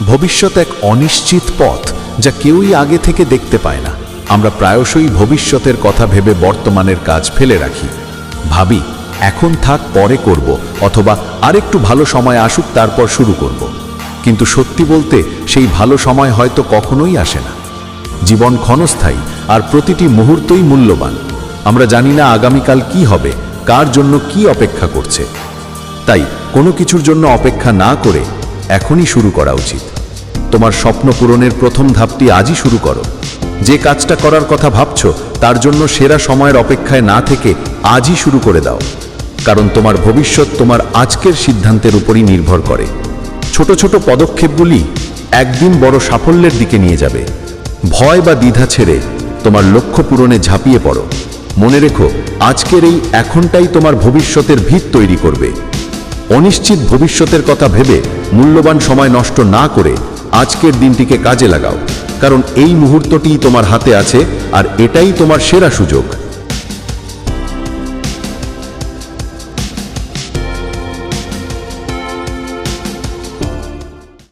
ভবিষ্যৎ এক অনিশ্চিত পথ যা কেউই আগে থেকে দেখতে পায় না। আমরা প্রায়শই ভবিষ্যতের কথা ভেবে বর্তমানের কাজ ফেলে রাখি। ভাবি, এখন থাক, পরে করব, অথবা আরেকটু ভালো সময় আসুক, তারপর শুরু করব। কিন্তু সত্যি বলতে, সেই ভালো সময় হয়তো কখনোই আসে না। জীবন ক্ষণস্থায়ী আর প্রতিটি মুহূর্তই মূল্যবান। আমরা জানি না আগামীকাল কি হবে, কার জন্য কি অপেক্ষা করছে। তাই কোনো কিছুর জন্য অপেক্ষা না করে এখনই শুরু করা উচিত। তোমার স্বপ্ন পূরণের প্রথম ধাপটি আজই শুরু করো। যে কাজটা করার কথা ভাবছ, তার জন্য সেরা সময়ের অপেক্ষায় না থেকে আজই শুরু করে দাও। কারণ তোমার ভবিষ্যৎ তোমার আজকের সিদ্ধান্তের উপরই নির্ভর করে। ছোট ছোট পদক্ষেপগুলি একদিন বড় সাফল্যের দিকে নিয়ে যাবে। ভয় বা দ্বিধা ছেড়ে তোমার লক্ষ্য পূরণে ঝাঁপিয়ে পড়ো। মনে রেখো, আজকের এই এখনটাই তোমার ভবিষ্যতের ভিত তৈরি করবে। অনিশ্চিত ভবিষ্যতের কথা ভেবে মূল্যবান সময় নষ্ট না করে আজকের দিনটিকে কাজে লাগাও। কারণ এই মুহূর্তটি তোমার হাতে আছে আর এটাই তোমার সেরা সুযোগ।